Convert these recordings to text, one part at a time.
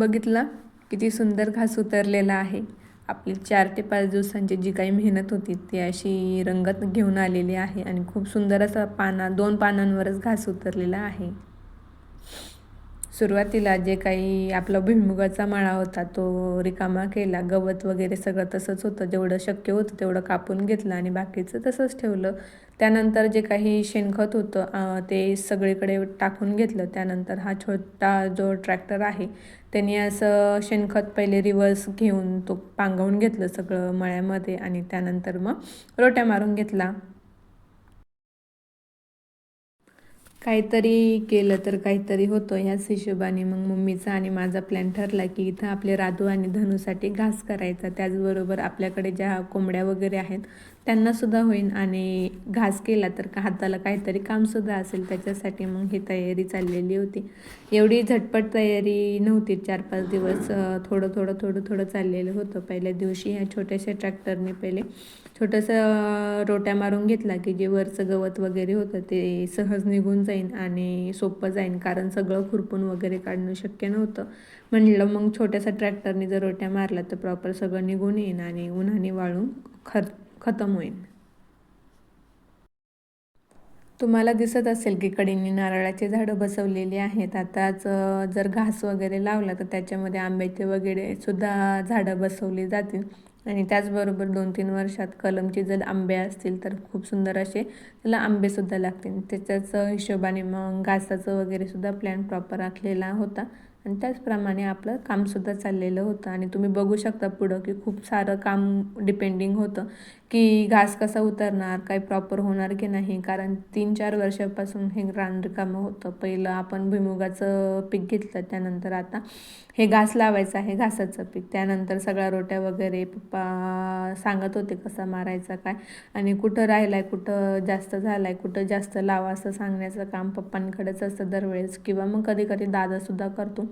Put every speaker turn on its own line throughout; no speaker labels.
बघितला? किती सुंदर घास उतरलेला आहे. आपली चार ते पाच दिवसांची जी काही मेहनत होती ती अशी रंगत घेऊन आलेली आहे. आणि खूप सुंदर असा पाना दोन पानांवरच घास उतरलेला आहे. सुरुवातीला जे काही आपला भुईमुगाचा माळा होता तो रिकामा केला. गवत वगैरे सगळं तसंच होतं. जेवढं शक्य होतं तेवढं कापून घेतलं आणि बाकीचं तसंच ठेवलं. त्यानंतर जे काही शेणखत होतं ते सगळीकडे टाकून घेतलं. त्यानंतर हा छोटा जो ट्रॅक्टर आहे त्यांनी असं शेणखत पहिले रिवर्स घेऊन तो पांगवून घेतलं सगळं मळ्यामध्ये आणि त्यानंतर मग रोट्या मारून घेतला. काहीतरी केलं तर काहीतरी होतं ह्याच हिशोबाने मग मम्मीचा आणि माझा प्लॅन ठरला की इथं आपले राधू आणि धनूसाठी घास करायचा. त्याचबरोबर आपल्याकडे ज्या कोंबड्या वगैरे आहेत त्यांनासुद्धा होईन आणि घास केला तर का हाताला काहीतरी कामसुद्धा असेल त्याच्यासाठी मग ही तयारी चाललेली होती. एवढी झटपट तयारी नव्हती. चार पाच दिवस थोडं थोडं थोडं थोडं चाललेलं होतं. पहिल्या दिवशी ह्या छोट्याशा ट्रॅक्टरने पहिले छोटंसं रोट्या मारून घेतला की जे वरचं गवत वगैरे होतं ते सहज निघून जाईन आणि सोपं जाईन. कारण सगळं खुरपून वगैरे काढणं शक्य नव्हतं. म्हणलं मग छोट्याशा ट्रॅक्टरने जर रोट्या मारल्या तर प्रॉपर सगळं निघून येईन आणि उन्हाने वाळून खर खतम होईल. तुम्हाला दिसत असेल की कडींनी नारळाचे झाडं बसवलेली आहेत. आताच जर घास वगैरे लावला तर त्याच्यामध्ये आंब्याचे वगैरे सुद्धा झाडं बसवली जातील. आणि त्याचबरोबर दोन तीन वर्षात कलमचे जर आंबे असतील तर खूप सुंदर असे त्याला आंबेसुद्धा लागतील. त्याच्याच हिशोबाने मग घासाचं वगैरे सुद्धा प्लॅन प्रॉपर आखलेला होता. आणि त्याचप्रमाणे आपलं कामसुद्धा चाललेलं होतं. आणि तुम्ही बघू शकता पुढं की खूप सारं काम डिपेंडिंग होतं. की घास कसा उतरणार काही प्रॉपर होणार की नाही? कारण तीन चार वर्षापासून हे रान रिकामं होतं. पहिलं आपण भुईमुगाचं पीक घेतलं त्यानंतर आता हे घास लावायचं आहे घासाचं पीक. त्यानंतर सगळ्या रोट्या वगैरे पप्पा सांगत होते कसा मारायचा काय? आणि कुठं राहिला आहे कुठं जास्त झाला आहे कुठं जास्त लावा असं सांगण्याचं काम पप्पांकडेच असतं दरवेळेस. किंवा मग कधी कधी दादासुद्धा करतो.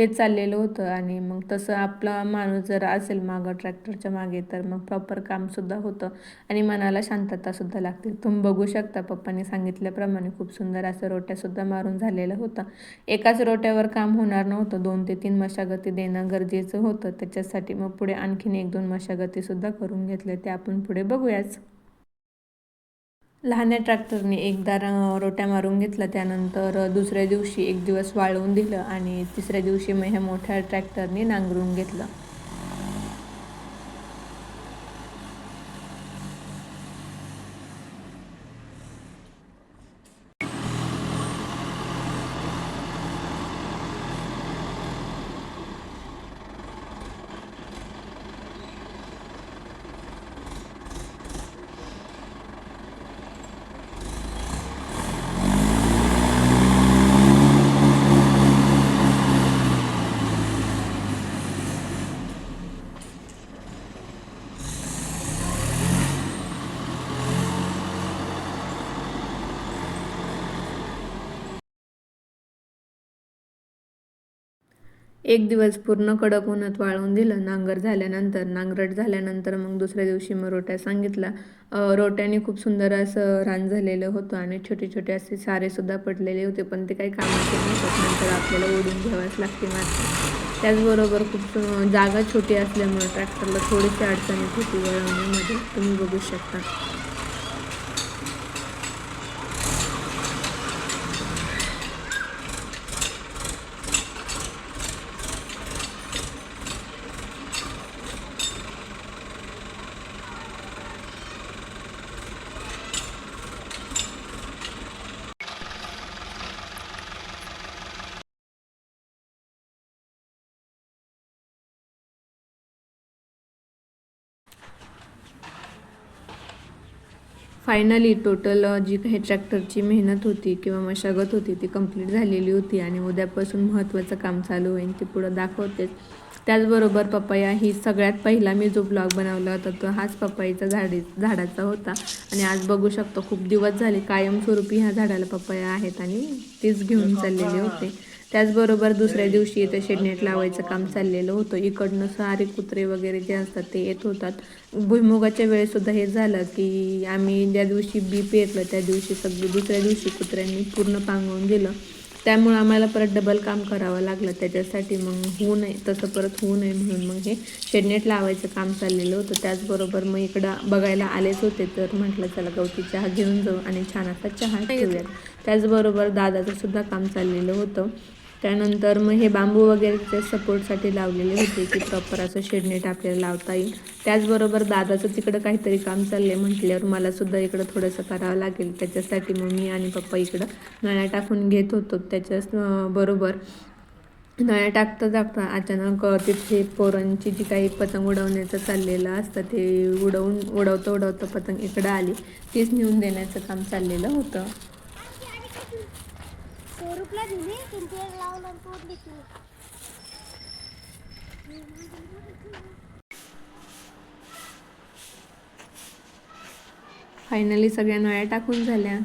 तेच चाललेलं होतं आणि मग तसं आपला माणूस जर असेल मागं ट्रॅक्टरच्या मागे तर मग प्रॉपर कामसुद्धा होतं आणि मनाला शांततासुद्धा लागते. तुम्ही बघू शकता पप्पांनी सांगितल्याप्रमाणे खूप सुंदर असं रोट्यासुद्धा मारून झालेलं होतं. एकाच रोट्यावर काम होणार नव्हतं दोन ते तीन मशागती देणं गरजेचं होतं. त्याच्यासाठी मग पुढे आणखीन एक दोन मशागतीसुद्धा करून घेतले ते आपण पुढे बघूयाच. लहान्या ट्रॅक्टरने एकदा रोट्या मारून घेतला त्यानंतर दुसऱ्या दिवशी एक दिवस वाळवून दिलं आणि तिसऱ्या दिवशी मग ह्या मोठ्या ट्रॅक्टरने नांगरून घेतलं. एक दिवस पूर्ण कडक उन्हात वाळवून दिलं नांगर झाल्यानंतर नांगरट झाल्यानंतर मग दुसऱ्या दिवशी मग रोट्या सांगितला. रोट्याने खूप सुंदर असं रान झालेलं होतं आणि छोटे छोटे असे सारेसुद्धा पडलेले होते पण ते काही कामाचे नसत नंतर आपल्याला ओढून घ्यावाच लागते मात्र. त्याचबरोबर खूप जागा छोटी असल्यामुळे ट्रॅक्टरला थोडीशी अडचणी होती वळवण्यामध्ये. तुम्ही बघू शकता. फायनली टोटल जी काही ट्रॅक्टरची मेहनत होती किंवा मशागत होती ती कंप्लीट झालेली होती आणि उद्यापासून महत्त्वाचं काम चालू होईल ते पुढं दाखवतेच त्याचबरोबर पपया ही सगळ्यात पहिला मी जो ब्लॉग बनवला होता तो हाच पपईचा झाडी झाडाचा होता. आणि आज बघू शकतो खूप दिवस झाले कायमस्वरूपी ह्या झाडाला पपया आहेत आणि तीच घेऊन चाललेले होते. त्याचबरोबर दुसऱ्या दिवशी इथं शेडनेट लावायचं काम चाललेलं होतं. इकडनं सारे कुत्रे वगैरे जे असतात ते येत होतात. भुईमुगाच्या वेळेसुद्धा हे झालं की आम्ही ज्या दिवशी बी पेरलं त्या दिवशी सगळी दुसऱ्या दिवशी कुत्र्यांनी पूर्ण पांगवून दिलं. त्यामुळं आम्हाला परत डबल काम करावं लागलं. त्याच्यासाठी मग होऊ नये तसं परत होऊ नये म्हणून मग हे शेडनेट लावायचं काम चाललेलं होतं. त्याचबरोबर मग इकडं बघायला आलेच होते तर म्हटलं चला गवती चहा घेऊन जाऊ आणि छान असा चहा ठेवूयात. त्याचबरोबर दादाचं सुद्धा काम चाललेलं होतं. त्यानंतर मग हे बांबू वगैरे सपोर्टसाठी लावलेले होते की प्रॉपर असं शेडनेट आपल्याला लावता येईल. त्याचबरोबर दादाचं तिकडं काहीतरी काम चाललंय म्हटल्यावर मला सुद्धा इकडं थोडंसं करावं लागेल. त्याच्यासाठी मग मी आणि पप्पा इकडं नळ्या टाकून घेत होतो. त्याच्याच बरोबर नळ्या टाकता टाकता अचानक तिथे पोरांची जी काही पतंग उडवण्याचं चाललेलं असतं ते उडवून उडवता उडवता पतंग इकडं आली. तीच नेऊन देण्याचं काम चाललेलं होतं.
स्वरूपला दिली किंती लावलं तोडली ती
फायनली सगळ्या नळ्या टाकून झाल्या.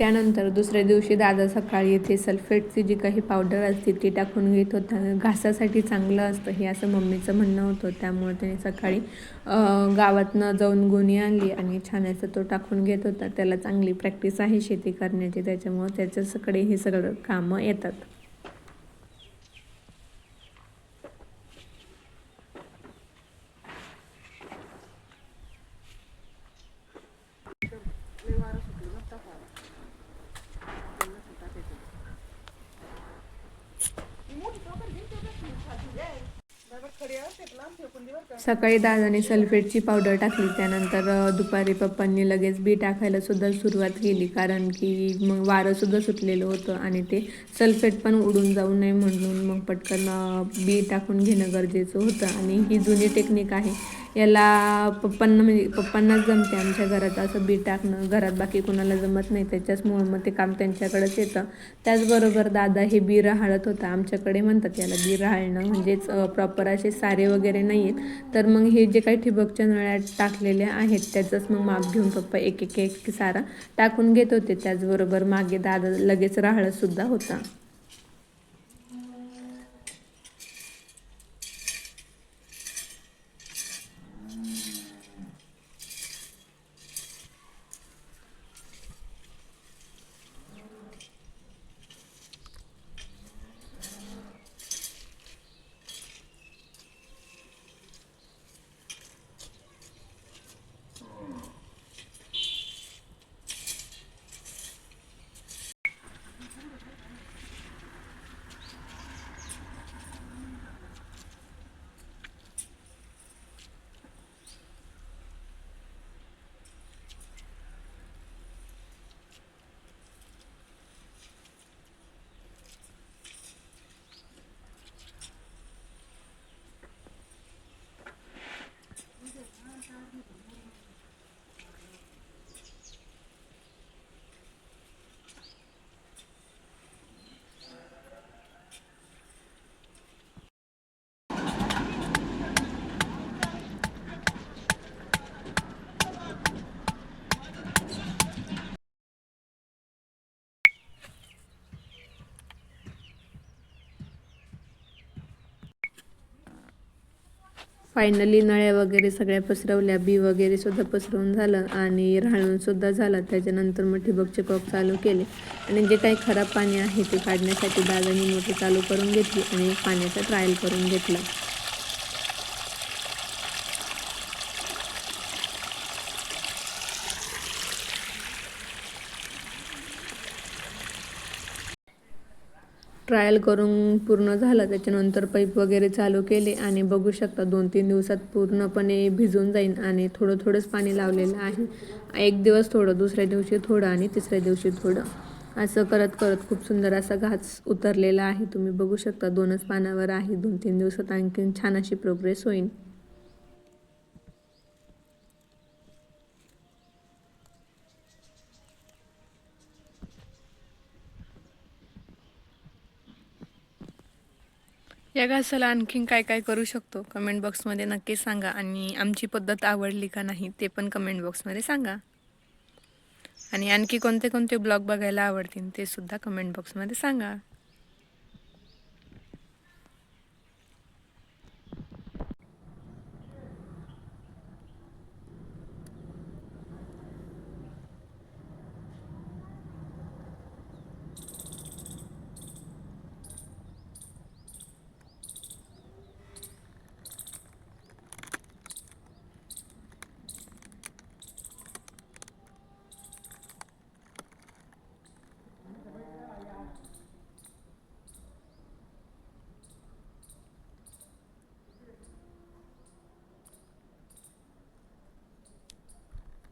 त्यानंतर दुसऱ्या दिवशी दादा सकाळी येथे सल्फेटची जी काही पावडर असते ती टाकून घेत होता. घासासाठी चांगलं असतं हे असं मम्मीचं म्हणणं होतं. त्यामुळे त्याने सकाळी गावातनं जाऊन गुणी आणली आणि छान असं तो टाकून घेत होता. त्याला चांगली प्रॅक्टिस आहे शेती करण्याची त्याच्यामुळं त्याच्याकडे हे सगळं कामं येतात. सकाळी दादाने सल्फेटची पावडर टाकली. त्यानंतर दुपारी पप्पांनी लगेच बी टाकायला सुद्धा सुरुवात केली. कारण की मग वारं सुद्धा सुटलेलं होतं आणि ते सल्फेट पण उडून जाऊ नये म्हणून मग पटकन बी टाकून घेणं गरजेचं होतं. आणि ही जुनी टेक्निक आहे. याला पप्पांना म्हणजे पप्पांनाच जमते आमच्या घरात असं बी टाकणं. घरात बाकी कोणाला जमत नाही त्याच्याचमुळं मग ते काम त्यांच्याकडेच येतं. त्याचबरोबर दादा हे बी राहाळत होता. आमच्याकडे म्हणतात याला बी राहाळणं. म्हणजेच प्रॉपर असे सारे वगैरे नाही आहेत तर मग हे जे काही ठिबकच्या नळ्या टाकलेल्या आहेत त्याचंच मग माप घेऊन पप्पा एक एक एक सारा टाकून घेत होते. त्याचबरोबर मागे दादा लगेच राहाळतसुद्धा होता. फायनली नळ्या वगैरे सगळ्या पसरवल्या बी वगैरे सुद्धा पसरवून झालं आणि राळून सुद्धा झालं. त्याच्यानंतर मग ठिबकचे कॉक चालू केले. आणि जे काही खराब पाणी आहे ते काढण्यासाठी दादानी मोठी चालू करून घेतली आणि पाण्याचा ट्रायल करून घेतला. ट्रायल करून पूर्ण झालं. त्याच्यानंतर पाईप वगैरे चालू केले आणि बघू शकता दोन तीन दिवसात पूर्णपणे भिजून जाईन आणि थोडं थोडंच पाणी लावलेलं आहे. एक दिवस थोडं दुसऱ्या दिवशी थोडं आणि तिसऱ्या दिवशी थोडं. असं करत करत खूप सुंदर असा घास उतरलेला आहे. तुम्ही बघू शकता दोनच पानावर आहे. दोन तीन दिवसात आणखीन छान अशी प्रोग्रेस होईल. या घासाला आणखीन काय काय करू शकतो? कमेंट बॉक्समध्ये नक्की सांगा. आणि आमची पद्धत आवडली का नाही ते पण कमेंट बॉक्समध्ये सांगा. आणि आणखी कोणते कोणते ब्लॉग बघायला आवडतील ते सुद्धा कमेंट बॉक्समध्ये सांगा.